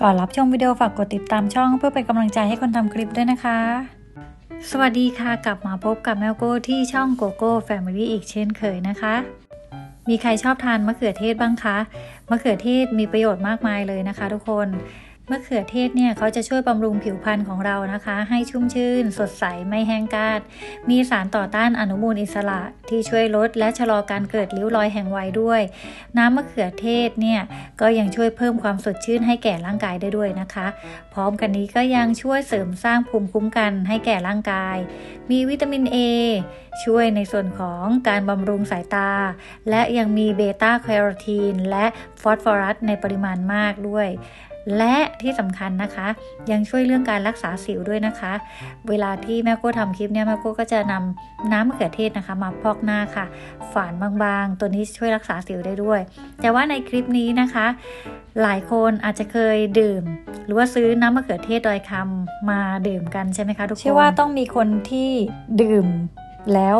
ก่อนรับชมวิดีโอฝากกดติดตามช่องเพื่อเป็นกำลังใจให้คนทำคลิปด้วยนะคะ สวัสดีค่ะกลับมาพบกับแมวโก้ที่ช่องโกโก้แฟมิลี่อีกเช่นเคยนะคะ มีใครชอบทานมะเขือเทศบ้างคะ มะเขือเทศมีประโยชน์มากมายเลยนะคะ ทุกคน มะเขือเทศเนี่ยเขาจะช่วยบำรุงผิวพรรณของเรานะคะ ให้ชุ่มชื่น สดใสไม่แห้งกาดมีสารต่อต้านอนุมูลอิสระที่ช่วยลดและชะลอการเกิดริ้วรอยแห่งวัยด้วย น้ำมะเขือเทศเนี่ยก็ยังช่วยเพิ่มความสดชื่นให้แก่ร่างกายได้ด้วยนะคะ พร้อมกันนี้ก็ยังช่วยเสริมสร้างภูมิคุ้มกันให้แก่ร่างกาย มีวิตามิน A ช่วยในส่วนของการบำรุงสายตา และยังมีเบต้าแคโรทีนและฟอสฟอรัสในปริมาณมากด้วย และที่สำคัญนะคะ ยังช่วยเรื่องการรักษาสิวด้วยนะคะ เวลาที่แม่โก้ทำคลิปเนี่ยแม่โก้ก็จะนำน้ำมะเขือเทศนะคะ มาพอกหน้าค่ะ ฝานบางๆ ตัวนี้ช่วยรักษาสิวได้ด้วย แต่ว่าในคลิปนี้นะคะ หลายคนอาจจะเคยดื่ม หรือว่าซื้อน้ำมะเขือเทศดอยคำมาดื่มกันใช่ไหมคะทุกคนเชื่อว่าต้องมีคนที่ดื่มแล้ว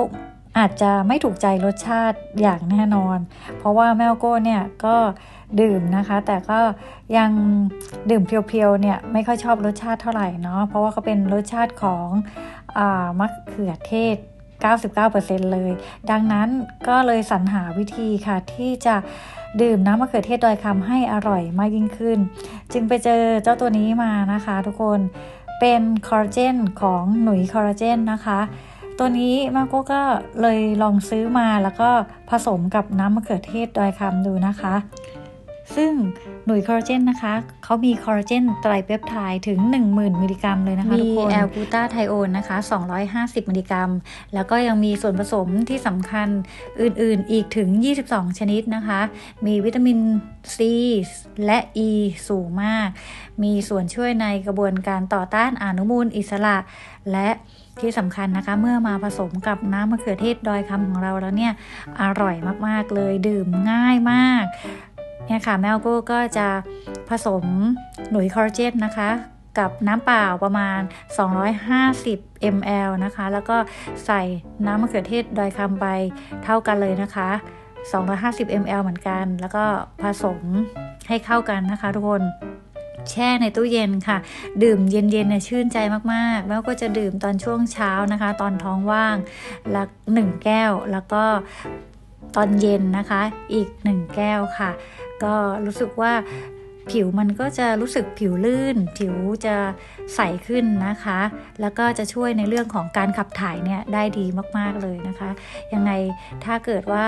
อาจจะไม่ถูกใจรสชาติอย่างแน่นอน เพราะว่าแมวโก้เนี่ยก็ดื่มนะคะ แต่ก็ยังดื่มเพียวๆเนี่ยไม่ค่อยชอบรสชาติเท่าไหร่เนาะเพราะว่าเขาเป็นรสชาติของอมะเขือเทศ 99%เลย ดังนั้นก็เลยสรรหาวิธีค่ะที่จะดื่มน้ำมะเขือเทศดอยคำให้อร่อยมากยิ่งขึ้น จึงไปเจอเจ้าตัวนี้มานะคะทุกคนเป็นคอลลาเจนของหนุยคอลลาเจนนะคะ ตัวนี้มาโก้ก็เลยลองซื้อมาแล้วก็ผสมกับน้ำมะเขือเทศดอยคำดูนะคะ ซึ่งหน่วยคอลลาเจนนะคะ เขามีคอลลาเจนไตรเปปไทด์ถึง 10,000 มิลลิกรัมเลยนะคะทุกคน มีแอลกูตาไทโอนนะคะ 250 มิลลิกรัม แล้วก็ยังมีส่วนผสมที่สำคัญอื่นๆ อีกถึง 22 ชนิดนะคะ มีวิตามินซีและ E สูงมาก มีส่วนช่วยในกระบวนการต่อต้านอนุมูลอิสระและ ที่สำคัญนะคะ เมื่อมาผสมกับน้ำมะเขือเทศดอยคำของเราแล้วเนี่ยอร่อยมากๆเลยดื่มง่ายมากเนี่ยค่ะแมวโก้ก็จะผสมหนุยคอลลาเจนนะคะกับน้ำเปล่าประมาณ 250 ml นะคะ แล้วก็ใส่น้ำมะเขือเทศดอยคำไปเท่ากันเลยนะคะ 250 ml เหมือนกัน แล้วก็ผสมให้เข้ากันนะคะทุกคน แช่ในตู้เย็นค่ะ ดื่มเย็นๆเนี่ยชื่นใจมากๆ แล้วก็จะดื่มตอนช่วงเช้านะคะ ตอนท้องว่างละหนึ่งแก้ว แล้วก็ตอนเย็นนะคะอีกหนึ่งแก้วค่ะ ก็รู้สึกว่าผิวมันก็จะรู้สึกผิวลื่น ผิวจะใสขึ้นนะคะ แล้วก็จะช่วยในเรื่องของการขับถ่ายเนี่ยได้ดีมากๆเลยนะคะ ยังไงถ้าเกิดว่า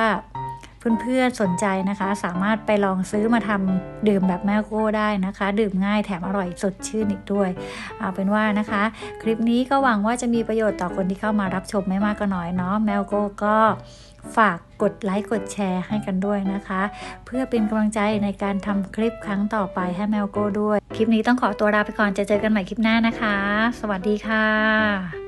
เพื่อนๆสนใจนะคะ สามารถไปลองซื้อมาทำดื่มแบบแม่โก้ได้นะคะ ดื่มง่ายแถมอร่อยสดชื่นอีกด้วย เอาเป็นว่านะคะ คลิปนี้ก็หวังว่าจะมีประโยชน์ต่อคนที่เข้ามารับชมไม่มากก็น้อยเนาะแมวโก้ก็ฝากกดไลค์กดแชร์ให้กันด้วยนะคะ เพื่อเป็นกำลังใจในการทำคลิปครั้งต่อไปให้แมวโก้ด้วย คลิปนี้ต้องขอตัวลาไปก่อนจะเจอกันใหม่คลิปหน้านะคะ สวัสดีค่ะ